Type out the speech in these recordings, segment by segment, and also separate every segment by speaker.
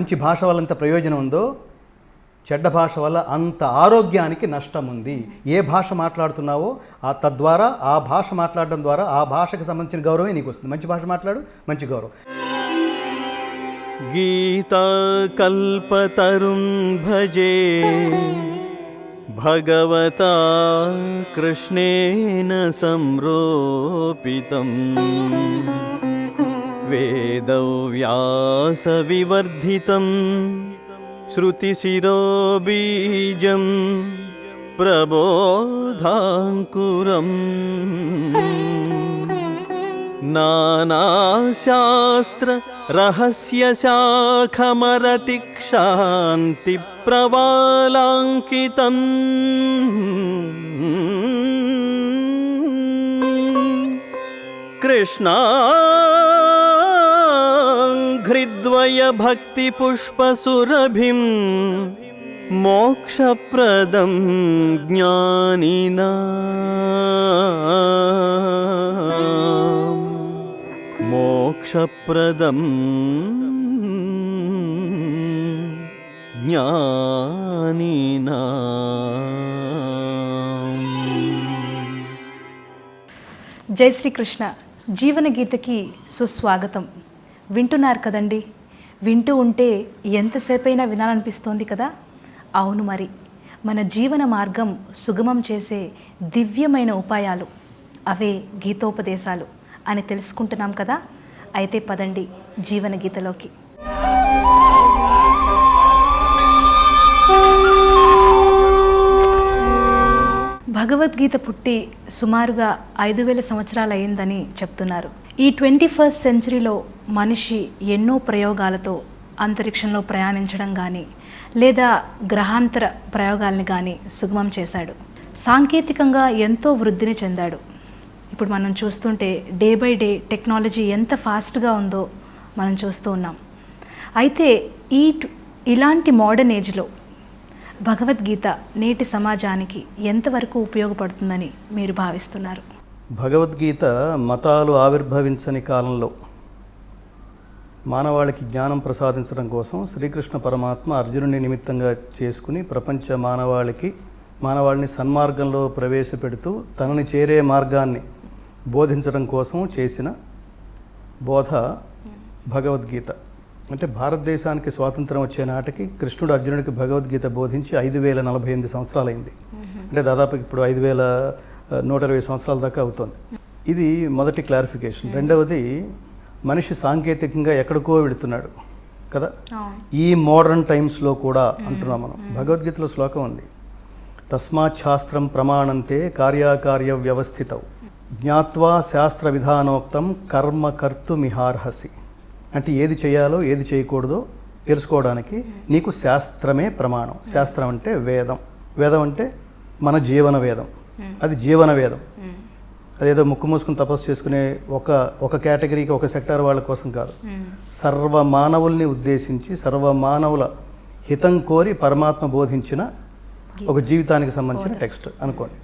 Speaker 1: మంచి భాష వల్ల ఎంత ప్రయోజనం ఉందో చెడ్డ భాష వల్ల అంత ఆరోగ్యానికి నష్టం ఉంది. ఏ భాష మాట్లాడుతున్నావో ఆ తద్వారా ఆ భాష మాట్లాడడం ద్వారా ఆ భాషకు సంబంధించిన గౌరవమే నీకు వస్తుంది మంచి భాష మాట్లాడు మంచి గౌరవం.
Speaker 2: గీత కల్పతరుం భజే భగవతా కృష్ణేన సంరోపితం. वेदव्यासविवर्धितं श्रुतिशिरो बीजं प्रबोधाङ्कुरम् नानाशास्त्ररहस्यशाखमरतिक्षान्तिप्रवालाङ्कितम् कृष्णा कृष्णाघ्रिद्वय भक्तिपुष्पसुरभिं मोक्षप्रदं ज्ञानिना मोक्षप्रदं ज्ञानिना
Speaker 3: జై శ్రీకృష్ణ జీవన గీతకి సుస్వాగతం వింటున్నారు కదండి. వింటూ ఉంటే ఎంతసేపైనా వినాలనిపిస్తోంది కదా? అవును మరి. మన జీవన మార్గం సుగమం చేసే దివ్యమైన ఉపాయాలు. అవే గీతోపదేశాలు అని తెలుసుకుంటున్నాం కదా? అయితే పదండి జీవన గీతలోకి. భగవద్గీత పుట్టి సుమారుగా ఐదు వేల సంవత్సరాలు అయిందని చెప్తున్నారు. ఈ ట్వంటీ ఫస్ట్ సెంచరీలో మనిషి ఎన్నో ప్రయోగాలతో అంతరిక్షంలో ప్రయాణించడం కానీ లేదా గ్రహాంతర ప్రయోగాల్ని కానీ సుగమం చేశాడు. సాంకేతికంగా ఎంతో వృద్ధిని చెందాడు. ఇప్పుడు మనం చూస్తుంటే డే బై డే టెక్నాలజీ ఎంత ఫాస్ట్గా ఉందో మనం చూస్తూ ఉన్నాం. అయితే ఈ ఇలాంటి మోడర్న్ ఏజ్లో భగవద్గీత నేటి సమాజానికి ఎంతవరకు ఉపయోగపడుతుందని మీరు భావిస్తున్నారు?
Speaker 1: భగవద్గీత మతాలు ఆవిర్భవించని కాలంలో మానవాళికి జ్ఞానం ప్రసాదించడం కోసం శ్రీకృష్ణ పరమాత్మ అర్జునుని నిమిత్తంగా చేసుకుని ప్రపంచ మానవాళికి మానవాళిని సన్మార్గంలో ప్రవేశపెడుతూ తనని చేరే మార్గాన్ని బోధించడం కోసం చేసిన బోధ భగవద్గీత. అంటే భారతదేశానికి స్వాతంత్రం వచ్చే నాటికి కృష్ణుడు అర్జునుడికి భగవద్గీత బోధించి ఐదు వేల నలభై ఎనిమిది సంవత్సరాలైంది. అంటే దాదాపు ఇప్పుడు ఐదు వేల నూట ఇరవై సంవత్సరాల దాకా అవుతుంది. ఇది మొదటి క్లారిఫికేషన్. రెండవది మనిషి సాంకేతికంగా ఎక్కడికో వెళుతున్నాడు కదా? ఈ మోడర్న్ టైమ్స్లో కూడా అంటున్నాం మనం. భగవద్గీతలో శ్లోకం ఉంది. తస్మాత్ శాస్త్రం ప్రమాణంతే కార్యాకార్య వ్యవస్థితౌ. జ్ఞాత్వా శాస్త్ర విధానోక్తం కర్మ కర్తుమిహార్హసి. అంటే ఏది చేయాలో ఏది చేయకూడదో తెలుసుకోవడానికి నీకు శాస్త్రమే ప్రమాణం. శాస్త్రం అంటే వేదం. వేదం అంటే మన జీవన వేదం. అది జీవన వేదం అదేదో ముక్కు మూసుకుని తపస్సు చేసుకునే ఒక ఒక కేటగిరీకి ఒక సెక్టార్ వాళ్ళ కోసం కాదు. సర్వ మానవుల్ని ఉద్దేశించి సర్వ మానవుల హితం కోరి పరమాత్మ బోధించిన ఒక జీవితానికి సంబంధించిన టెక్స్ట్ అనుకోండి.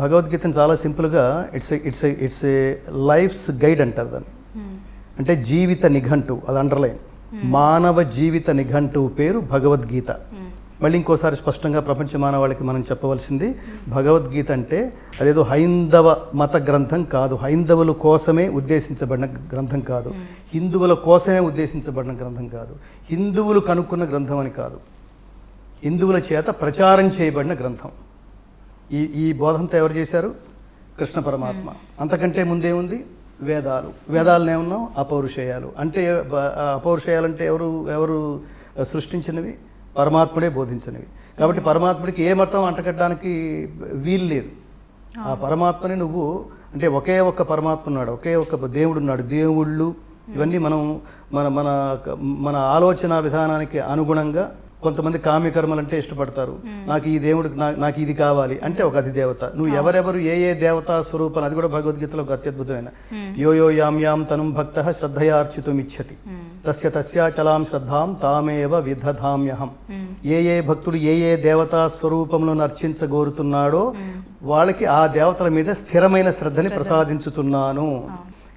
Speaker 1: భగవద్గీతను చాలా సింపుల్గా it's it's it's a life's guide అంటారు దాన్ని. అంటే జీవిత నిఘంటు అది అండర్లైన్ మానవ జీవిత నిఘంటు పేరు భగవద్గీత. మళ్ళీ ఇంకోసారి స్పష్టంగా ప్రపంచ మానవాళికి మనం చెప్పవలసింది భగవద్గీత అంటే అదేదో హైందవ మత గ్రంథం కాదు. హైందవుల కోసమే ఉద్దేశించబడిన గ్రంథం కాదు. హిందువుల కోసమే ఉద్దేశించబడిన గ్రంథం కాదు. హిందువులు కనుక్కున్న గ్రంథం అని కాదు. హిందువుల చేత ప్రచారం చేయబడిన గ్రంథం. ఈ ఈ బోధంతా ఎవరు చేశారు? కృష్ణ పరమాత్మ. అంతకంటే ముందేముంది? వేదాలు. వేదాలను ఏమన్నాం అపౌరుషేయాలు. అంటే బ- ఆ అపౌరుషేయాలు అంటే ఎవరు ఎవరు సృష్టించినవి? పరమాత్ముడే బోధించినవి. కాబట్టి పరమాత్ముడికి ఏ మతం అంటకట్టడానికి వీలు లేదు. ఆ పరమాత్మని నువ్వు అంటే ఒకే ఒక్క పరమాత్మ ఉన్నాడు ఒకే ఒక్క దేవుడు ఉన్నాడు దేవుళ్ళు. ఇవన్నీ మనం మన మన మన ఆలోచన విధానానికి అనుగుణంగా కొంతమంది కామ్యకర్మలు అంటే ఇష్టపడతారు. నాకు ఈ దేవుడు నాకు ఇది కావాలి అంటే ఒక అధిదేవత నువ్వు ఎవరెవరు ఏ ఏ దేవతా స్వరూపాలు అది కూడా భగవద్గీతలో ఒక అత్యద్భుతమైన. యో యో యాం యాం తనుం భక్త శ్రద్ధయా అర్చితుమిచ్చతి తస్య తస్యాచలాం శ్రద్ధాం తామేవ విధధామ్యహం ఏ ఏ భక్తుడు ఏ ఏ దేవతా స్వరూపములను అర్చించగోరుతున్నాడో వాళ్ళకి ఆ దేవతల మీద స్థిరమైన శ్రద్ధని ప్రసాదించుతున్నాను.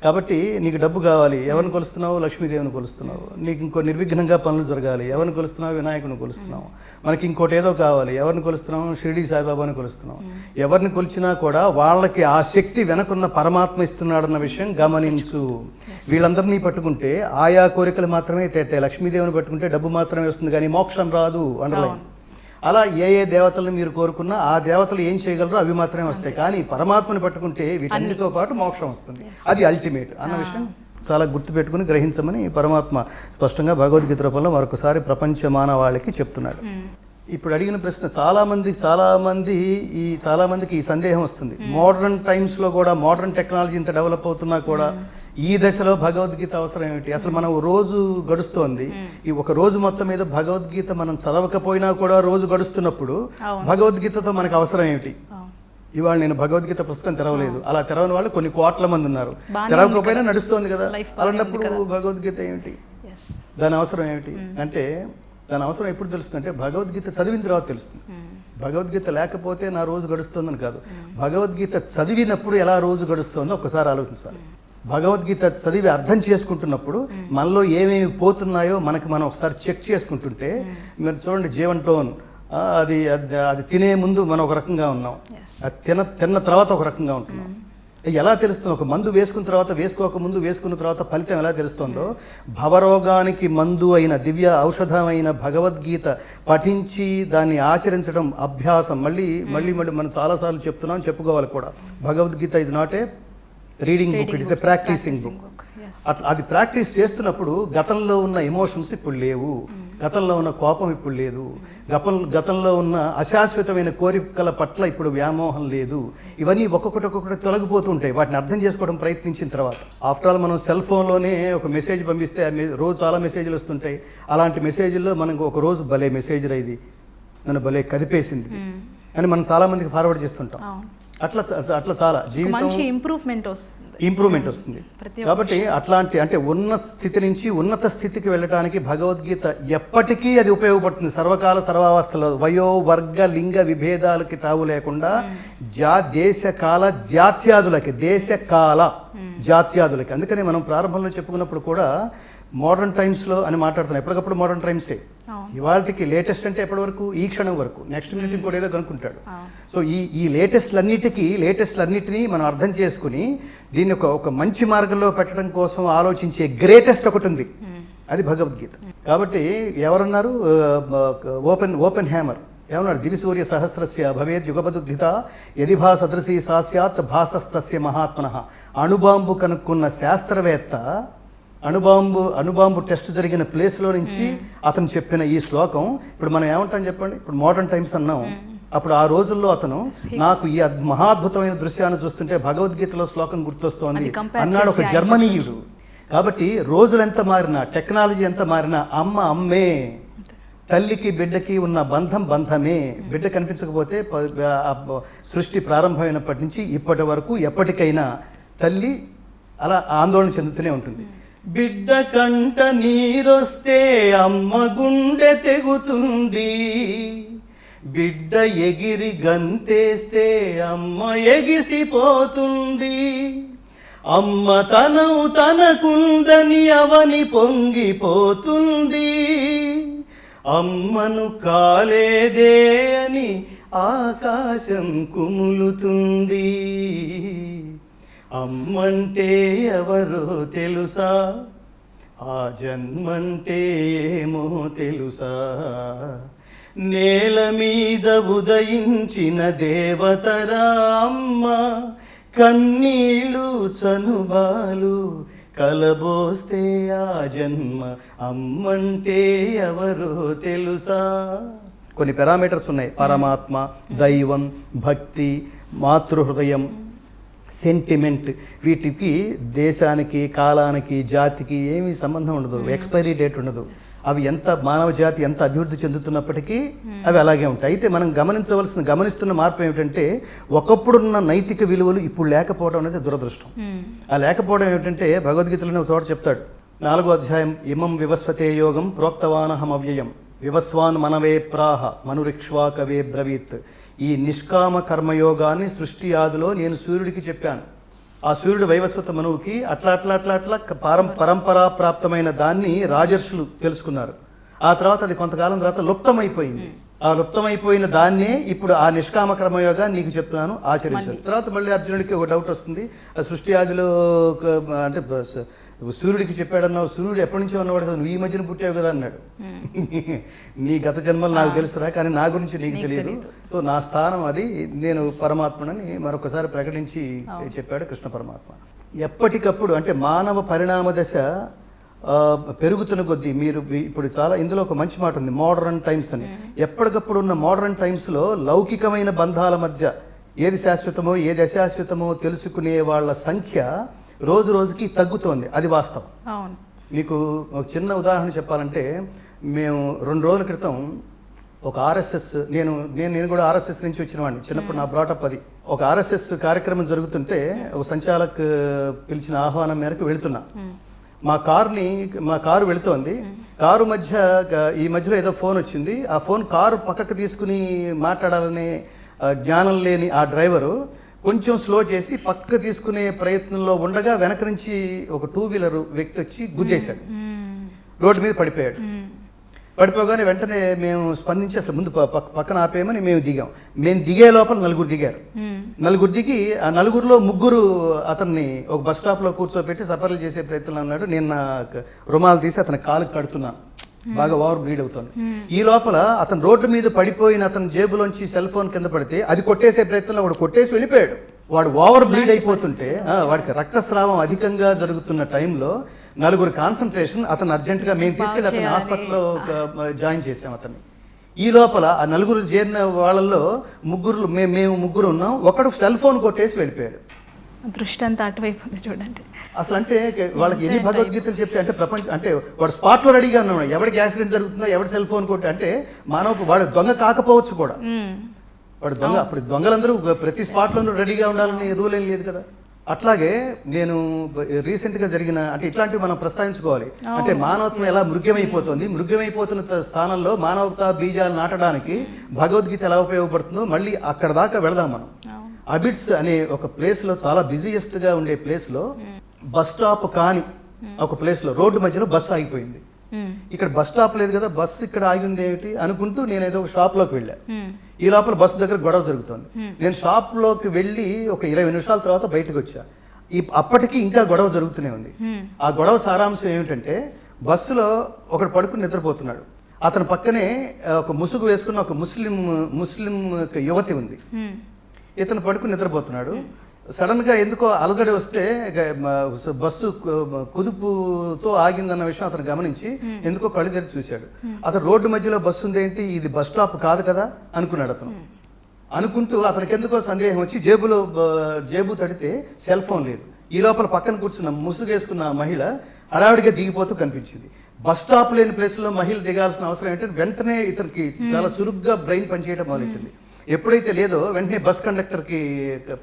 Speaker 1: కాబట్టి నీకు డబ్బు కావాలి. ఎవరిని కొలుస్తున్నావు? లక్ష్మీదేవిని కొలుస్తున్నావు. నీకు ఇంకో నిర్విఘ్నంగా పనులు జరగాలి. ఎవరిని కొలుస్తున్నావు? వినాయకుని కొలుస్తున్నావు. మనకి ఇంకోటి ఏదో కావాలి. ఎవరిని కొలుస్తున్నావు? షిరిడి సాయిబాబాని కొలుస్తున్నావు. ఎవరిని కొలిచినా కూడా వాళ్ళకి ఆ శక్తి వెనకున్న పరమాత్మ ఇస్తున్నాడన్న విషయం గమనించు. వీళ్ళందరినీ పట్టుకుంటే ఆయా కోరికలు మాత్రమే తేతాయి లక్ష్మీదేవిని పట్టుకుంటే డబ్బు మాత్రమే వస్తుంది కానీ మోక్షం రాదు. అండర్లైన్. అలా ఏ ఏ దేవతలను మీరు కోరుకున్నా ఆ దేవతలు ఏం చేయగలరో అవి మాత్రమే వస్తాయి. కానీ పరమాత్మని పట్టుకుంటే వీటన్నిటితో పాటు మోక్షం వస్తుంది. అది అల్టిమేట్. అన్న విషయం చాలా గుర్తుపెట్టుకుని గ్రహించమని పరమాత్మ స్పష్టంగా భగవద్గీత రూపంలో మరొకసారి ప్రపంచ మానవాళికి చెప్తున్నాడు ఇప్పుడు అడిగిన ప్రశ్న చాలా మంది చాలా మంది ఈ చాలా మందికి ఈ సందేహం వస్తుంది. మోడర్న్ టైమ్స్లో కూడా మోడర్న్ టెక్నాలజీ ఇంత డెవలప్ అవుతున్నా కూడా ఈ దశలో భగవద్గీత అవసరం ఏమిటి? అసలు మనం రోజు గడుస్తోంది. ఈ ఒక రోజు మొత్తం మీద భగవద్గీత మనం చదవకపోయినా కూడా రోజు గడుస్తున్నప్పుడు భగవద్గీతతో మనకు అవసరం ఏమిటి? ఇవాళ నేను భగవద్గీత పుస్తకం తెరవలేదు. అలా తెరవని వాళ్ళు కొన్ని కోట్ల మంది ఉన్నారు. తెరవకపోయినా నడుస్తోంది కదా. అలాంటప్పుడు భగవద్గీత ఏమిటి? దాని అవసరం ఏమిటి? అంటే దాని అవసరం ఎప్పుడు తెలుస్తుంది అంటే భగవద్గీత చదివిన తర్వాత తెలుస్తుంది. భగవద్గీత లేకపోతే నా రోజు గడుస్తుందని కాదు. భగవద్గీత చదివినప్పుడు ఎలా రోజు గడుస్తుందో ఒకసారి ఆలోచించాలి. భగవద్గీత చదివి అర్థం చేసుకుంటున్నప్పుడు మనలో ఏమేమి పోతున్నాయో మనకి మనం ఒకసారి చెక్ చేసుకుంటుంటే మీరు చూడండి జీవన్ టోన్ అది అది తినే ముందు మనం ఒక రకంగా ఉన్నాం. అది తిన తిన్న తర్వాత ఒక రకంగా ఉంటున్నాం. ఎలా తెలుస్తుంది? ఒక మందు వేసుకున్న తర్వాత వేసుకోక ముందు వేసుకున్న తర్వాత ఫలితం ఎలా తెలుస్తుందో? భవరోగానికి మందు అయిన దివ్య ఔషధమైన భగవద్గీత పఠించి దాన్ని ఆచరించడం అభ్యాసం. మళ్ళీ మళ్ళీ మళ్ళీ మనం చాలాసార్లు చెప్తున్నాం చెప్పుకోవాలి కూడా. Bhagavad Gita is not a reading book it is a practising
Speaker 3: book
Speaker 1: అట్లా అది ప్రాక్టీస్ చేస్తున్నప్పుడు గతంలో ఉన్న ఎమోషన్స్ ఇప్పుడు లేవు. గతంలో ఉన్న కోపం ఇప్పుడు లేదు. గతం గతంలో ఉన్న అశాశ్వతమైన కోరికల పట్ల ఇప్పుడు వ్యామోహం లేదు. ఇవన్నీ ఒక్కొక్కటి ఒక్కొక్కటి తొలగిపోతూ ఉంటాయి. వాటిని అర్థం చేసుకోవడం ప్రయత్నించిన తర్వాత. ఆఫ్టర్ ఆల్ మనం సెల్ ఫోన్లోనే ఒక మెసేజ్ పంపిస్తే రోజు చాలా మెసేజ్లు వస్తుంటాయి. అలాంటి మెసేజ్ల్లో మనకు ఒక రోజు భలే మెసేజ్ రా ఇది. నన్ను భలే కదిపేసింది. అని మనం చాలా మందికి ఫార్వర్డ్ చేస్తుంటాం. అట్లా అట్లా చాలా. జీవితం
Speaker 3: మంచి ఇంప్రూవ్మెంట్ వస్తుంది.
Speaker 1: ఇంప్రూవ్మెంట్ వస్తుంది. కాబట్టి అట్లాంటి అంటే ఉన్న స్థితి నుంచి ఉన్నత స్థితికి వెళ్ళడానికి భగవద్గీత ఎప్పటికీ అది ఉపయోగపడుతుంది. సర్వకాల సర్వావస్థలో వయో వర్గ లింగ విభేదాలకి తావు లేకుండా జా దేశ కాల జాత్యాదులకి దేశ కాల జాత్యాదులకి. అందుకని మనం ప్రారంభంలో చెప్పుకున్నప్పుడు కూడా మోడర్న్ టైమ్స్లో అని మాట్లాడుతున్నాం ఎప్పటికప్పుడు మోడర్న్ టైమ్సే. ఇవాళకి లేటెస్ట్ అంటే ఎప్పటి వరకు ఈ క్షణం వరకు. నెక్స్ట్ మినిట్ ఇంకోటి ఏదో కనుక్కుంటాడు. సో ఈ ఈ లేటెస్ట్లన్నిటికీ లేటెస్ట్లన్నిటినీ మనం అర్థం చేసుకుని దీన్ని ఒక ఒక మంచి మార్గంలో పెట్టడం కోసం ఆలోచించే గ్రేటెస్ట్ ఒకటి ఉంది. అది భగవద్గీత. కాబట్టి ఎవరన్నారు? Oppenheimer Oppenheimer. ఏమన్నాడు? దివిసూర్య సహస్రస్య భవేద్ యుగపదుద్ధిత యది భా సదృశీ సా భాసస్తస్య మహాత్మన. అణుబాంబు కనుక్కున్న శాస్త్రవేత్త అణుబాంబు అణుబాంబు టెస్ట్ జరిగిన ప్లేస్లో నుంచి అతను చెప్పిన ఈ శ్లోకం. ఇప్పుడు మనం ఏమంటాం చెప్పండి? ఇప్పుడు మోడర్న్ టైమ్స్ అన్నాం. అప్పుడు ఆ రోజుల్లో అతను నాకు ఈ మహాద్భుతమైన దృశ్యాన్ని చూస్తుంటే భగవద్గీతలో శ్లోకం గుర్తొస్తోంది. అన్నాడు ఒక జర్మనీయుడు. కాబట్టి రోజులు ఎంత మారినా టెక్నాలజీ ఎంత మారినా అమ్మ అమ్మే తల్లికి బిడ్డకి ఉన్న బంధం బంధమే. బిడ్డ కనిపించకపోతే సృష్టి ప్రారంభమైనప్పటి నుంచి ఇప్పటి వరకు ఎప్పటికైనా తల్లి అలా ఆందోళన చెందుతూనే ఉంటుంది. బిడ్డ కంట నీరొస్తే అమ్మ గుండె తెగుతుంది. బిడ్డ ఎగిరి గంతేస్తే అమ్మ ఎగిసిపోతుంది. అమ్మ తనవు తనకుందని అవని పొంగిపోతుంది. అమ్మను కాలేదే అని ఆకాశం కుములుతుంది. అమ్మంటే ఎవరో తెలుసా? ఆ జన్మంటే ఏమో తెలుసా? నేల మీద ఉదయించిన దేవతరా అమ్మ కన్నీళ్ళు చనుబాలు కలబోస్తే ఆ జన్మ అమ్మంటే ఎవరో తెలుసా? కొన్ని పారామీటర్స్ ఉన్నాయి. పరమాత్మ దైవం భక్తి మాతృహృదయం. సెంటిమెంట్ వీటికి దేశానికి కాలానికి జాతికి ఏమీ సంబంధం ఉండదు. ఎక్స్పైరీ డేట్ ఉండదు. అవి ఎంత మానవ జాతి ఎంత అభివృద్ధి చెందుతున్నప్పటికీ అవి అలాగే ఉంటాయి. అయితే మనం గమనించవలసిన గమనిస్తున్న మార్పు ఏమిటంటే ఒకప్పుడున్న నైతిక విలువలు ఇప్పుడు లేకపోవడం అనేది దురదృష్టం. ఆ లేకపోవడం ఏమిటంటే భగవద్గీతలోనే ఒక చోట చెప్తాడు. నాలుగో అధ్యాయం ఇమం వివస్వతే యోగం ప్రోక్తవానహం అవ్యయం వివస్వాన్ మనవే ప్రాహ మనురిక్ష్వాకవే బ్రవీత్. ఈ నిష్కామ కర్మయోగాన్ని సృష్టి ఆదిలో నేను సూర్యుడికి చెప్పాను. ఆ సూర్యుడు వైవస్వత మనువుకి అట్లా అట్లా అట్లా అట్లా పరం పరంపరా ప్రాప్తమైన దాన్ని రాజర్షులు తెలుసుకున్నారు. ఆ తర్వాత అది కొంతకాలం తర్వాత లుప్తమైపోయింది. ఆ లుప్తమైపోయిన దాన్నే ఇప్పుడు ఆ నిష్కామ క్రమయోగా నీకు చెప్తున్నాను ఆచరించాలి తర్వాత మళ్ళీ అర్జునుడికి ఒక డౌట్ వస్తుంది. ఆ సృష్టి ఆదిలో అంటే స- సూర్యుడికి చెప్పాడన్నావు సూర్యుడు ఎప్పటి నుంచో ఉన్నవాడు కదా నువ్వు ఈ మధ్యన పుట్టావు కదా అన్నాడు. నీ గత జన్మలు నాకు తెలుసురా కానీ నా గురించి నీకు తెలియదు సో నా స్థానం అది నేను పరమాత్మనని మరొకసారి ప్రకటించి చెప్పాడు కృష్ణ పరమాత్మ. ఎప్పటికప్పుడు అంటే మానవ పరిణామ దశ పెరుగుతున్న కొద్దీ మీరు ఇప్పుడు చాలా ఇందులో ఒక మంచి మాట ఉంది మోడర్న్ టైమ్స్ అని. ఎప్పటికప్పుడు ఉన్న మోడర్న్ టైమ్స్లో లౌకికమైన బంధాల మధ్య ఏది శాశ్వతమో ఏది అశాశ్వతమో తెలుసుకునే వాళ్ళ సంఖ్య రోజు రోజుకి తగ్గుతోంది. అది వాస్తవం.
Speaker 3: అవును.
Speaker 1: మీకు ఒక చిన్న ఉదాహరణ చెప్పాలంటే మేము రెండు రోజుల క్రితం ఒక ఆర్ఎస్ఎస్ నేను నేను నేను కూడా ఆర్ఎస్ఎస్ నుంచి వచ్చిన వాడిని. చిన్నప్పుడు నా బ్రాటప్ అది. ఒక ఆర్ఎస్ఎస్ కార్యక్రమం జరుగుతుంటే ఒక సంచాలక్ పిలిచిన ఆహ్వానం మేరకు వెళుతున్నా. మా కారుని మా కారు వెళుతోంది. కారు మధ్య ఈ మధ్యలో ఏదో ఫోన్ వచ్చింది. ఆ ఫోన్ కారు పక్కకు తీసుకుని మాట్లాడాలనే జ్ఞానం లేని ఆ డ్రైవరు కొంచెం స్లో చేసి పక్క తీసుకునే ప్రయత్నంలో ఉండగా వెనక నుంచి ఒక టూ వీలర్ వ్యక్తి వచ్చి గుద్దేశాడు. రోడ్డు మీద పడిపోయాడు. పడిపోగానే వెంటనే మేము స్పందించి అసలు ముందు పక్కన ఆపేయమని మేము దిగాం. మేము దిగే లోపల నలుగురు దిగారు. నలుగురు దిగి ఆ నలుగురిలో ముగ్గురు అతన్ని ఒక బస్ స్టాప్లో కూర్చోబెట్టి సఫర్లు చేసే ప్రయత్నంలో ఉన్నాడు. నేను నా రుమాలు తీసి అతని కాలు కడుతున్నాను. బాగా ఓవర్ బ్లీడ్ అవుతుంది. ఈ లోపల అతను రోడ్డు మీద పడిపోయిన అతని జేబులోంచి సెల్ ఫోన్ కింద పడితే అది కొట్టేసే ప్రయత్నంలో వాడు కొట్టేసి వెళ్ళిపోయాడు. వాడు ఓవర్ బ్లీడ్ అయిపోతుంటే వాడికి రక్తస్రావం అధికంగా జరుగుతున్న టైంలో నలుగురు కాన్సన్ట్రేషన్ అతను అర్జెంటుగా మేము తీసుకెళ్ళి అతని. హాస్పిటల్లో జాయిన్ చేసాం అతన్ని. ఈ లోపల ఆ నలుగురు చేరిన వాళ్ళల్లో ముగ్గురు మేము మేము ముగ్గురు ఉన్నాం. ఒకడు సెల్ ఫోన్ కొట్టేసి వెళ్ళిపోయాడు.
Speaker 3: దృష్టి అంతా అటువైపు చూడండి.
Speaker 1: అసలు అంటే వాళ్ళకి ఎన్ని భగవద్గీతలు చెప్తే అంటే ప్రపంచం అంటే వాడు స్పాట్లో రెడీగా ఉన్నాడు. ఎవరికి యాక్సిడెంట్ జరుగుతుందో ఎవరి సెల్ ఫోన్ కొట్టి అంటే మానవ వాడు దొంగ కాకపోవచ్చు కూడా. వాడు దొంగ అప్పుడు దొంగలందరూ ప్రతి స్పాట్ లోనూ రెడీగా ఉండాలని రూల్ ఏం లేదు కదా. అట్లాగే నేను రీసెంట్గా జరిగిన అంటే ఇట్లాంటివి మనం ప్రస్తావించుకోవాలి. అంటే మానవత్వం ఎలా మృగ్యమైపోతుంది? మృగ్యమైపోతున్న స్థానంలో మానవతా బీజాలు నాటడానికి భగవద్గీత ఎలా ఉపయోగపడుతుందో మళ్ళీ అక్కడ దాకా వెళదాం మనం. అబిట్స్ అనే ఒక ప్లేస్లో చాలా బిజీయెస్ట్గా ఉండే ప్లేస్లో బస్ స్టాప్ కాని ఒక ప్లేస్లో రోడ్డు మధ్యలో బస్సు ఆగిపోయింది. ఇక్కడ బస్ స్టాప్ లేదు కదా బస్సు ఇక్కడ ఆగింది ఏమిటి అనుకుంటూ నేను ఏదో ఒక షాప్లోకి వెళ్ళా. ఈ లోపల బస్సు దగ్గర గొడవ జరుగుతుంది. నేను షాప్లోకి వెళ్ళి ఒక ఇరవై నిమిషాల తర్వాత బయటకు వచ్చా. ఈ అప్పటికి ఇంకా గొడవ జరుగుతూనే ఉంది. ఆ గొడవ సారాంశం ఏమిటంటే బస్సులో ఒకడు పడుకుని నిద్రపోతున్నాడు. అతని పక్కనే ఒక ముసుగు వేసుకున్న ఒక ముస్లిం ముస్లిం యువతి ఉంది. ఇతను పడుకుని నిద్రపోతున్నాడు. సడన్గా ఎందుకో అలజడి వస్తే బస్సు కుదుపుతో ఆగిందన్న విషయం అతను గమనించి ఎందుకో కళ్ళు తెరిచి చూశాడు. అతను రోడ్డు మధ్యలో బస్సు ఉందేంటి ఇది బస్ స్టాప్ కాదు కదా? అనుకున్నాడు అతను. అనుకుంటూ అతనికి ఎందుకో సందేహం వచ్చి జేబులో జేబు తడితే సెల్ ఫోన్ లేదు. ఈ లోపల పక్కన కూర్చున్న ముసుగేసుకున్న మహిళ హడావిడిగా దిగిపోతూ కనిపించింది. బస్ స్టాప్ లేని ప్లేస్లో మహిళ దిగాల్సిన అవసరం ఏంటంటే వెంటనే ఇతనికి చాలా చురుగ్గా బ్రెయిన్ పనిచేయడం మొదలెట్టింది. ఎప్పుడైతే లేదో వెంటనే బస్ కండక్టర్కి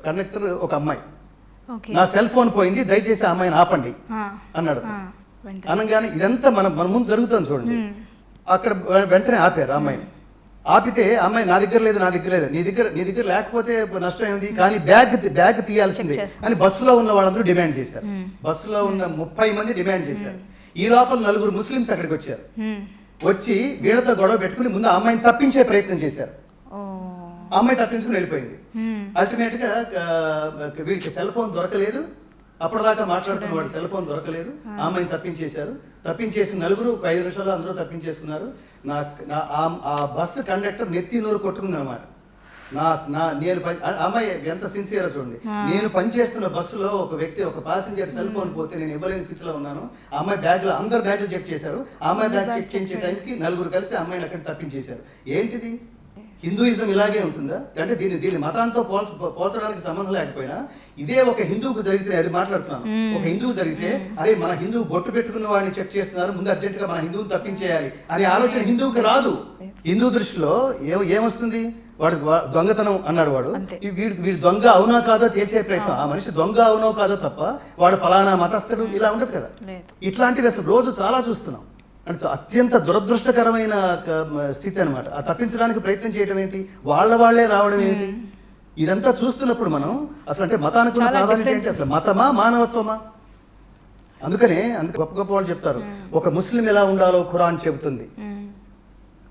Speaker 1: కండక్టర్ ఒక అమ్మాయి. నా సెల్ ఫోన్ పోయింది దయచేసి ఆ అమ్మాయిని ఆపండి. అన్నాడు. అనగానే ఇదంతా మన మన ముందు జరుగుతుంది చూడండి. అక్కడ వెంటనే ఆపారు ఆ అమ్మాయిని. ఆపితే అమ్మాయి నా దగ్గర లేదు నా దగ్గర లేదు. నీ దగ్గర నీ దగ్గర లేకపోతే నష్టం ఏమిటి కానీ బ్యాగ్ బ్యాగ్ తీయాల్సిందే. అని బస్సులో ఉన్న వాళ్ళందరూ డిమాండ్ చేశారు. బస్సులో ఉన్న ముప్పై మంది డిమాండ్ చేశారు. ఈ లోపల నలుగురు ముస్లిమ్స్ అక్కడికి వచ్చారు. వచ్చి వీళ్ళతో గొడవ పెట్టుకుని ముందు ఆ అమ్మాయిని తప్పించే ప్రయత్నం చేశారు. అమ్మాయి తప్పించుకుని వెళ్ళిపోయింది. అల్టిమేట్గా వీడికి సెల్ ఫోన్ దొరకలేదు. అప్పటిదాకా మాట్లాడుతున్న వాడు సెల్ ఫోన్ దొరకలేదు. అమ్మాయిని తప్పించేశారు. తప్పించేసి నలుగురు ఒక ఐదు నిమిషాలు అందరూ తప్పించేసుకున్నారు. నా ఆ- బస్సు కండక్టర్ నెత్తి నూరు కొట్టుకుంది అనమాట నా నా నేను అమ్మాయి ఎంత సిన్సియర్ చూడండి. నేను పనిచేస్తున్న బస్సులో ఒక వ్యక్తి ఒక ప్యాసింజర్ సెల్ ఫోన్ పోతే నేను ఇవ్వలేని స్థితిలో ఉన్నాను. ఆ అమ్మాయి బ్యాగ్లో అందరు బ్యాగ్లు చెక్ చేశారు. ఆ అమ్మాయి బ్యాగ్ చెక్ చేసే టైంకి నలుగురు కలిసి అమ్మాయిని అక్కడ తప్పించేశారు. ఏంటిది? హిందూయిజం ఇలాగే ఉంటుందా? అంటే దీన్ని దీన్ని మతాంతో పోల్చ పోల్చడానికి సంబంధం లేకపోయినా ఇదే ఒక హిందువుకు జరిగితే అది మాట్లాడుతున్నాను. ఒక హిందువు జరిగితే అరే మన హిందువు బొట్టు పెట్టుకున్న వాడిని చెక్ చేస్తున్నారు ముందు అర్జెంట్గా మన హిందువుని తప్పించేయాలి అనే ఆలోచన హిందువుకి రాదు. హిందూ దృష్టిలో ఏ ఏమొస్తుంది? వాడు దొంగతనం అన్నాడు వాడు. వీడు వీడు దొంగ అవునా కాదో తేల్చే ప్రయత్నం. ఆ మనిషి దొంగ అవునో కాదో తప్ప వాడు ఫలానా మతస్థుడు ఇలా ఉండదు కదా. ఇట్లాంటివి అసలు రోజు చాలా చూస్తున్నాం. అంటే చ- అత్యంత దురదృష్టకరమైన స్థితి అనమాట ఆ తప్పించడానికి ప్రయత్నం చేయడం ఏంటి? వాళ్ళ వాళ్ళే రావడం ఏంటి? ఇదంతా చూస్తున్నప్పుడు మనం అసలు అంటే మతానికి ప్రాధాన్యత ఏంటి. అసలు? మతమా మానవత్వమా? అందుకనే అందుకు గొప్ప గొప్ప వాళ్ళు చెప్తారు. ఒక ముస్లిం ఎలా ఉండాలో ఖురాన్ చెబుతుంది.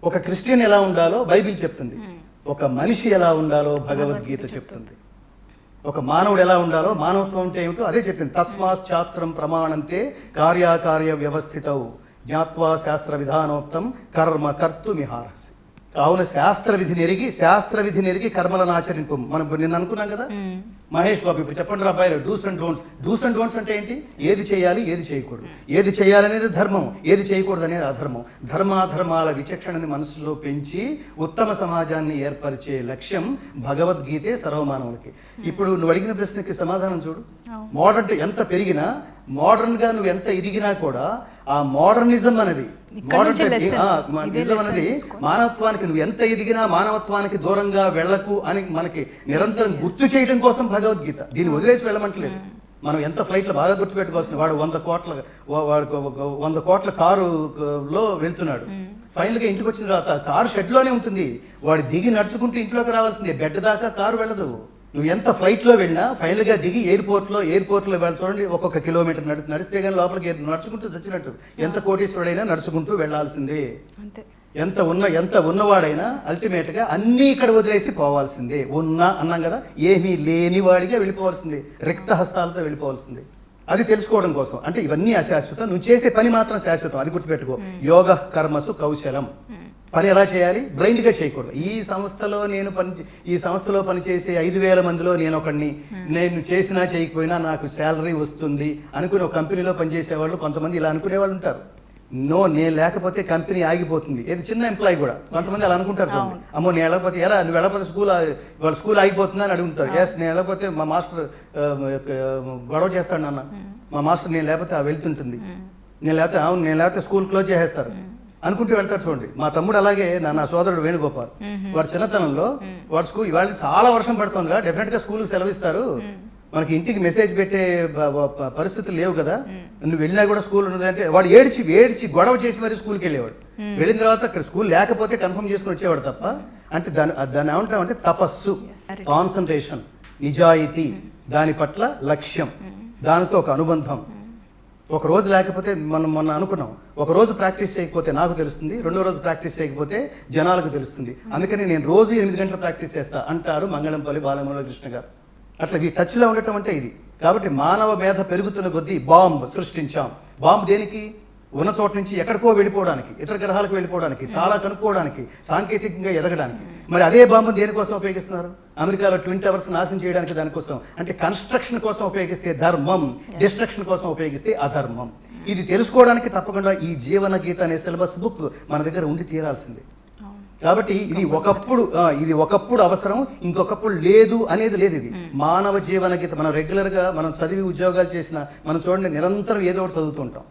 Speaker 1: ఒక క్రిస్టియన్ ఎలా ఉండాలో బైబిల్ చెప్తుంది. ఒక మనిషి ఎలా ఉండాలో భగవద్గీత చెప్తుంది. ఒక మానవుడు ఎలా ఉండాలో మానవత్వం అంటే ఏమిటో అదే చెప్పింది. తస్మాత్ ప్రమాణంతే కార్యాకార్య వ్యవస్థితౌ. జ్ఞాత్వా శాస్త్ర విధానోక్తం కర్మ కర్తు మిహారసి కావున శాస్త్ర విధి నెరిగి శాస్త్ర విధి నెరిగి కర్మలను ఆచరింపు. మనం నిన్న అనుకున్నాం కదా? మహేష్ బాబు ఇప్పుడు చెప్పండి అబ్బాయిలు dos and don'ts dos and don'ts అంటే ఏంటి? ఏది చేయాలి ఏది చేయకూడదు. ఏది చేయాలనేది ధర్మం ఏది చేయకూడదు అనేది అధర్మం. ధర్మాధర్మాల విచక్షణని మనసులో పెంచి ఉత్తమ సమాజాన్ని ఏర్పరిచే లక్ష్యం భగవద్గీతే సర్వమానవులకి. ఇప్పుడు నువ్వు అడిగిన ప్రశ్నకి సమాధానం చూడు. మోడర్న్ ఎంత పెరిగినా మోడర్న్గా నువ్వు ఎంత ఎదిగినా కూడా ఆ మోడర్నిజం అనేది.
Speaker 3: ఇక్కడ నుంచే
Speaker 1: modern-
Speaker 3: lesson.
Speaker 1: ఆ, మా
Speaker 3: ఇదే
Speaker 1: నిజం
Speaker 3: lesson
Speaker 1: అనేది. మానవత్వానికి నువ్వు ఎంత ఎదిగినా మానవత్వానికి దూరంగా వెళ్ళకు అని మనకి నిరంతరం గుర్తు చేయడం కోసం భగవద్గీత. దీన్ని వదిలేసి వెళ్ళమంటలేదు. మనం ఎంత ఫ్లైట్లో బాగా గుర్తుపెట్టుకోవాల్సింది వాడు వంద కోట్ల వాడు వంద కోట్ల కారు ఆ, లో వెళ్తున్నాడు. ఫైనల్గా ఇంటికి వచ్చిన తర్వాత కారు షెడ్లోనే ఉంటుంది. వాడు దిగి నడుచుకుంటూ ఇంట్లోకి రావాల్సిందే. బెడ్ దాకా కారు వెళ్ళదు. నువ్వు ఎంత ఫ్లైట్లో వెళ్ళినా ఫైనల్గా దిగి ఎయిర్పోర్ట్లో ఎయిర్పోర్ట్లో వెళ్ళి చూడండి ఒక్కొక్క కిలోమీటర్ నడు నడిస్తే కానీ లోపలికి నడుచుకుంటూ వచ్చినట్టు. ఎంత కోటీశ్వరుడైనా నడుచుకుంటూ వెళ్ళాల్సిందే.
Speaker 3: అంతే.
Speaker 1: ఎంత ఉన్న ఎంత ఉన్నవాడైనా అల్టిమేట్గా అన్నీ ఇక్కడ వదిలేసి పోవాల్సిందే. ఉన్నా అన్నాం కదా ఏమీ లేని వాడిగా వెళ్ళిపోవాల్సిందే. రిక్త హస్తాలతో వెళ్ళిపోవాల్సిందే. అది తెలుసుకోవడం కోసం. అంటే ఇవన్నీ అశాశ్వతం. నువ్వు చేసే పని మాత్రం శాశ్వతం. అది గుర్తుపెట్టుకో. యోగ కర్మసు కౌశలం. పని ఎలా చేయాలి? బ్లైండ్గా చేయకూడదు. ఈ సంస్థలో నేను పని ఈ సంస్థలో పనిచేసే ఐదు వేల మందిలో నేను ఒకడిని నేను చేసినా చేయకపోయినా నాకు శాలరీ వస్తుంది అనుకుని ఒక కంపెనీలో పనిచేసే వాళ్ళు కొంతమంది ఇలా అనుకునే వాళ్ళు ఉంటారు. నో నేను లేకపోతే కంపెనీ ఆగిపోతుంది. ఏది చిన్న ఎంప్లాయీ కూడా. కొంతమంది అలా అనుకుంటారు చూడండి. అమ్మో నేను వెళ్ళకపోతే ఎలా? నువ్వు వెళ్ళకపోతే స్కూల్ వాళ్ళ స్కూల్ ఆగిపోతుందని అడుగుతారు ఎస్ నేను వెళ్ళకపోతే మా మాస్టర్ గొడవ చేస్తాడు నాన్న. మా మాస్టర్ నేను లేకపోతే ఆ వెళ్తుంటుంది. నేను లేకపోతే అవును నేను లేకపోతే స్కూల్ క్లోజ్ చేసేస్తారు. అనుకుంటూ వెళ్తాడు చూడండి. మా తమ్ముడు అలాగే నా నా సోదరుడు వేణుగోపాల్. వాడు చిన్నతనంలో వాడు స్కూల్ ఇవాళ చాలా వర్షం పడుతుందిగా. డెఫినెట్గా స్కూల్ సెలవిస్తారు మనకి ఇంటికి మెసేజ్ పెట్టే పరిస్థితులు లేవు కదా. నువ్వు వెళ్ళినా కూడా స్కూల్ ఉన్నది అంటే వాడు ఏడ్చి ఏడ్చి గొడవ చేసి మరి స్కూల్కి వెళ్ళేవాడు. వెళ్ళిన తర్వాత అక్కడ స్కూల్ లేకపోతే కన్ఫర్మ్ చేసుకుని వచ్చేవాడు తప్ప అంటే దాని దాన్ని ఏమంటామంటే తపస్సు కాన్సన్ట్రేషన్ నిజాయితీ దాని పట్ల లక్ష్యం దానితో ఒక అనుబంధం. ఒక రోజు లేకపోతే మనం మొన్న అనుకున్నాం. ఒక రోజు ప్రాక్టీస్ చేయకపోతే నాకు తెలుస్తుంది రెండో రోజు ప్రాక్టీస్ చేయకపోతే జనాలకు తెలుస్తుంది. అందుకని నేను రోజు ఎనిమిది గంటలు ప్రాక్టీస్ చేస్తా అంటారు మంగళంపల్లి బాలమూల కృష్ణ గారు. అట్లా ఈ టచ్లో ఉండటం అంటే ఇది. కాబట్టి మానవ మేధ పెరుగుతున్న కొద్దీ బాంబ్ సృష్టించాం. బాంబ్ దేనికి? ఉన్న చోట నుంచి ఎక్కడికో వెళ్ళిపోవడానికి ఇతర గ్రహాలకు వెళ్ళిపోవడానికి చాలా కనుక్కోవడానికి సాంకేతికంగా ఎదగడానికి. మరి అదే బాంబు దేనికోసం ఉపయోగిస్తున్నారు? అమెరికాలో ట్విన్ టవర్స్ నాశనం చేయడానికి దానికోసం. అంటే కన్స్ట్రక్షన్ కోసం ఉపయోగిస్తే ధర్మం డిస్ట్రక్షన్ కోసం ఉపయోగిస్తే అధర్మం. ఇది తెలుసుకోవడానికి తప్పకుండా ఈ జీవన గీత అనే సిలబస్ బుక్ మన దగ్గర ఉండి తీరాల్సిందే. కాబట్టి ఇది ఒకప్పుడు ఇది ఒకప్పుడు అవసరం ఇంకొకప్పుడు లేదు అనేది లేదు ఇది. మానవ జీవన గీత మనం రెగ్యులర్గా మనం చదివి ఉద్యోగాలు చేసిన మనం చూడండి నిరంతరం ఏదో ఒకటి చదువుతుంటాం.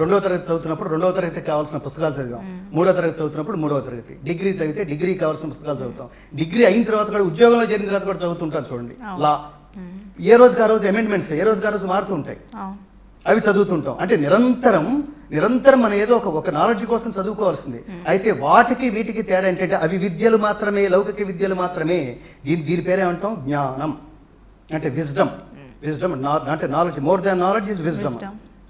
Speaker 1: రెండవ తరగతి చదువుతున్నప్పుడు రెండవ తరగతి కావాల్సిన పుస్తకాలు చదివాం. మూడో తరగతి చదువుతున్నప్పుడు మూడవ తరగతి. డిగ్రీ చదివితే డిగ్రీ కావాల్సిన పుస్తకాలు చదువుతాం. డిగ్రీ అయిన తర్వాత కూడా ఉద్యోగంలో చేరిన తర్వాత కూడా చదువుతుంటాం చూడండి. లా ఏ రోజుకి ఆ రోజు అమెండ్మెంట్స్ ఏ రోజుకి ఆ రోజు మారుతూ ఉంటాయి
Speaker 3: అవును.
Speaker 1: అవి చదువుతుంటాం. అంటే నిరంతరం నిరంతరం మనం ఏదో ఒక ఒక నాలెడ్జ్ కోసం చదువుకోవాల్సింది. అయితే వాటికి వీటికి తేడా ఏంటంటే అవి విద్యలు మాత్రమే లౌకిక విద్యలు మాత్రమే. దీని దీని పేరేమంటాం? జ్ఞానం. అంటే విజ్డమ్ విజ్డమ్ అంటే knowledge more than knowledge is
Speaker 3: wisdom.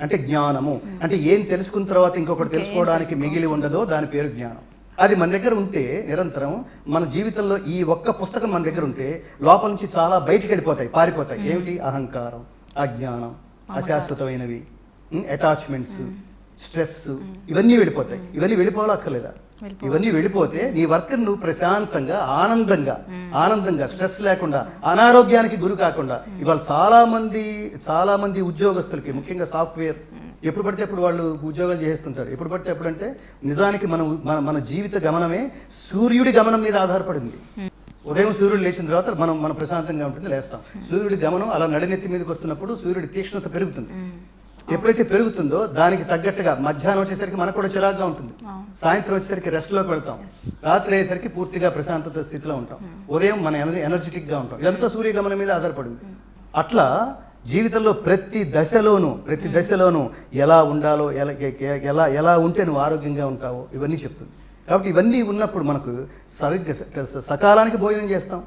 Speaker 1: అంటే జ్ఞానము. అంటే ఏం తెలుసుకున్న తర్వాత ఇంకొకటి తెలుసుకోవడానికి మిగిలి ఉండదో దాని పేరు జ్ఞానం. అది మన దగ్గర ఉంటే నిరంతరం మన జీవితంలో ఈ ఒక్క పుస్తకం మన దగ్గర ఉంటే లోపల నుంచి చాలా బయటికి వెళ్ళిపోతాయి పారిపోతాయి. ఏమిటి? అహంకారం అజ్ఞానం అశాశ్వతమైనవి అటాచ్మెంట్స్ స్ట్రెస్ ఇవన్నీ వెళ్ళిపోతాయి. ఇవన్నీ వెళ్ళిపోవాలక్కర్లేదా?
Speaker 3: వెళ్ళిపోవాలి.
Speaker 1: ఇవన్నీ వెళ్ళిపోతే నీ వర్క్ నువ్వు ప్రశాంతంగా ఆనందంగా ఆనందంగా స్ట్రెస్ లేకుండా అనారోగ్యానికి గురి కాకుండా ఇవాళ చాలా మంది చాలా మంది ఉద్యోగస్తులకి ముఖ్యంగా సాఫ్ట్వేర్ ఎప్పుడు పడితే అప్పుడు వాళ్ళు ఉద్యోగాలు చేస్తుంటారు. ఎప్పుడు పడితే అప్పుడు అంటే నిజానికి మనం మన మన జీవిత గమనమే సూర్యుడి గమనం మీద ఆధారపడింది. ఉదయం సూర్యుడు లేచిన తర్వాత మనం మన ప్రశాంతంగా ఉంటుంది లేస్తాం. సూర్యుడి గమనం అలా నడినెత్తి మీదకి వస్తున్నప్పుడు సూర్యుడి తీక్ష్ణత పెరుగుతుంది. ఎప్పుడైతే పెరుగుతుందో దానికి తగ్గట్టుగా మధ్యాహ్నం వచ్చేసరికి మనకు కూడా చిరాగ్గా ఉంటుంది. సాయంత్రం వచ్చేసరికి రెస్ట్లోకి వెళ్తాం. రాత్రి అయ్యేసరికి పూర్తిగా ప్రశాంతత స్థితిలో ఉంటాం. ఉదయం మన ఎనర్జెటిక్గా ఉంటాం. ఇదంతా సూర్యగమనం మీద ఆధారపడింది. అట్లా జీవితంలో ప్రతి దశలోనూ ప్రతి దశలోనూ ఎలా ఉండాలో ఎలా ఎలా ఎలా ఉంటే నువ్వు ఆరోగ్యంగా ఉంటావో ఇవన్నీ చెప్తుంది. కాబట్టి ఇవన్నీ ఉన్నప్పుడు మనకు సరిగ్గా సకాలానికి భోజనం చేస్తాం.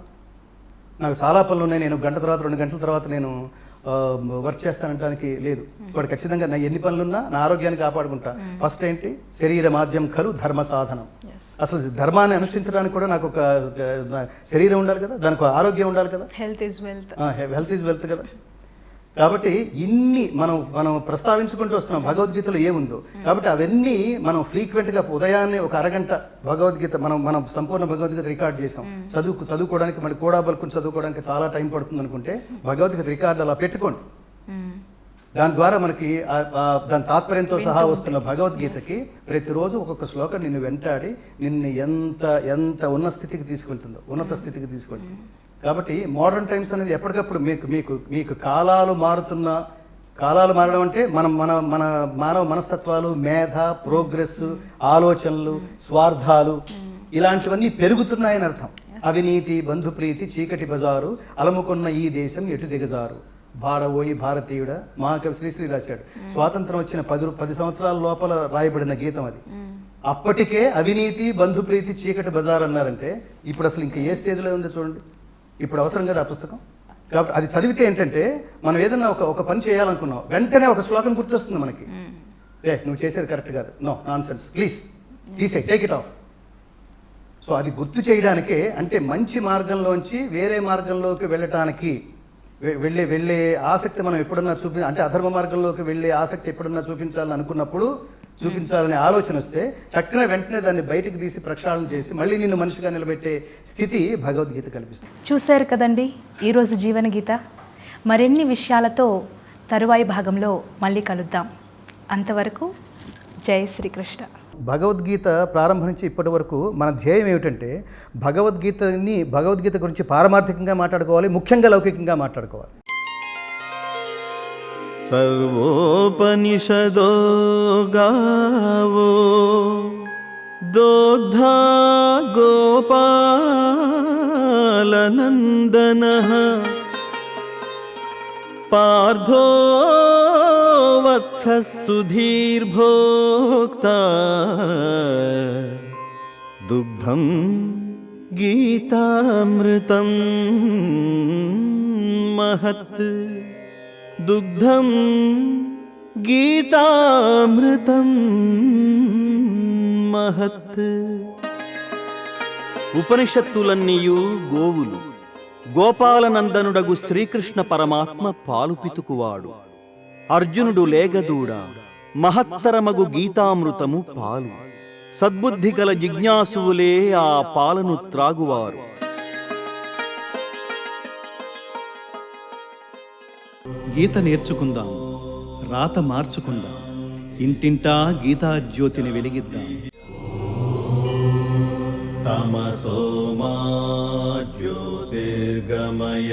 Speaker 1: నాకు చాలా పనులు ఉన్నాయి. నేను గంట తర్వాత రెండు గంటల తర్వాత నేను వర్క్ చేస్తానడానికి లేదు. ఇప్పుడు ఖచ్చితంగా నా ఎన్ని పనులున్నా నా ఆరోగ్యాన్ని కాపాడుకుంటా. ఫస్ట్ ఏంటి? శరీర మాధ్యం ఖలు ధర్మ సాధనం. అసలు ధర్మాన్ని అనుష్ఠించడానికి కూడా నాకు ఒక శరీరం ఉండాలి కదా? దానికి ఆరోగ్యం ఉండాలి కదా?
Speaker 3: Health is wealth
Speaker 1: health is wealth కదా? కాబట్టి ఇన్ని మనం మనం ప్రస్తావించుకుంటూ వస్తున్నాం భగవద్గీతలో ఏముందో. కాబట్టి అవన్నీ మనం ఫ్రీక్వెంట్గా ఉదయాన్నే ఒక అరగంట భగవద్గీత మనం మనం సంపూర్ణ భగవద్గీత రికార్డ్ చేసాం. చదువు చదువుకోవడానికి మళ్ళీ కూడా బలుకుని చదువుకోవడానికి చాలా టైం పడుతుంది అనుకుంటే భగవద్గీత రికార్డు అలా పెట్టుకోండి. దాని ద్వారా మనకి దాని తాత్పర్యంతో సహా వస్తున్న భగవద్గీతకి ప్రతిరోజు ఒక్కొక్క శ్లోకం నిన్ను వెంటాడి నిన్ను ఎంత ఎంత ఉన్న స్థితికి తీసుకెళ్తుందో ఉన్నత స్థితికి తీసుకెళ్తుంది. కాబట్టి మోడర్న్ టైమ్స్ అనేది ఎప్పటికప్పుడు మీకు మీకు మీకు కాలాలు మారుతున్న కాలాలు మారడం అంటే మనం మన మన మానవ మనస్తత్వాలు మేధ ప్రోగ్రెస్ ఆలోచనలు స్వార్థాలు ఇలాంటివన్నీ పెరుగుతున్నాయని అర్థం. అవినీతి బంధుప్రీతి చీకటి బజారు అలముకున్న ఈ దేశం ఎటు దిగజారు? బాడవోయి భారతీయుడ? మహాకవి శ్రీశ్రీ రాశాడు. స్వాతంత్రం వచ్చిన పది పది సంవత్సరాల లోపల రాయబడిన గీతం అది. అప్పటికే అవినీతి బంధుప్రీతి చీకటి బజార్ అన్నారంటే ఇప్పుడు అసలు ఇంకా ఏ స్టేజ్లో ఉందో చూడండి. ఇప్పుడు అవసరం కదా ఆ పుస్తకం? కాబట్టి అది చదివితే ఏంటంటే మనం ఏదన్నా ఒక ఒక పని చేయాలనుకున్నాం వెంటనే ఒక శ్లోకం గుర్తొస్తుంది మనకి. ఏ నువ్వు చేసేది కరెక్ట్ కాదు. నో నాన్ సెన్స్ ప్లీజ్ తీసే టేక్ ఇట్ ఆఫ్ సో అది గుర్తు చేయడానికే అంటే మంచి మార్గంలోంచి వేరే మార్గంలోకి వెళ్ళటానికి వెళ్ళే వెళ్ళే ఆసక్తి మనం ఎప్పుడన్నా చూపి అంటే అధర్మ మార్గంలోకి వెళ్ళే ఆసక్తి ఎప్పుడన్నా చూపించాలని అనుకున్నప్పుడు చూపించాలనే ఆలోచన వస్తే చక్కన వెంటనే దాన్ని బయటికి తీసి ప్రక్షాళన చేసి మళ్ళీ నిన్ను మనిషిగా నిలబెట్టే స్థితి భగవద్గీత కల్పిస్తుంది.
Speaker 3: చూశారు కదండి ఈరోజు జీవన గీత మరిన్ని విషయాలతో తరువాయి భాగంలో మళ్ళీ కలుద్దాం. అంతవరకు జై శ్రీకృష్ణ.
Speaker 1: భగవద్గీత ప్రారంభం నుంచి ఇప్పటి వరకు మన ధ్యేయం ఏమిటంటే భగవద్గీతని భగవద్గీత గురించి పారమార్థికంగా మాట్లాడుకోవాలి ముఖ్యంగా లౌకికంగా మాట్లాడుకోవాలి.
Speaker 2: सर्वोपनिषदो गावो दोग्धा गोपालनन्दनः पार्थो वत्सः सुधीर्भोक्ता दुग्धं गीतामृतं महत् దుగ్ధం గీతామృతం మహత్ ఉపనిషత్తులన్నీయు గోవులు గోపాలనందనుడగు శ్రీకృష్ణ పరమాత్మ పాలు పితుకువాడు. అర్జునుడు లేగదూడ మహత్తరమగు గీతామృతము పాలు. సద్బుద్ధి గల జిజ్ఞాసువులే ఆ పాలను త్రాగువారు.
Speaker 4: గీత నేర్చుకుందాం రాత మార్చుకుందాం ఇంటింటా గీతా జ్యోతిని వెలిగిద్దాం.
Speaker 2: తమసో మా జ్యోతిర్గమయ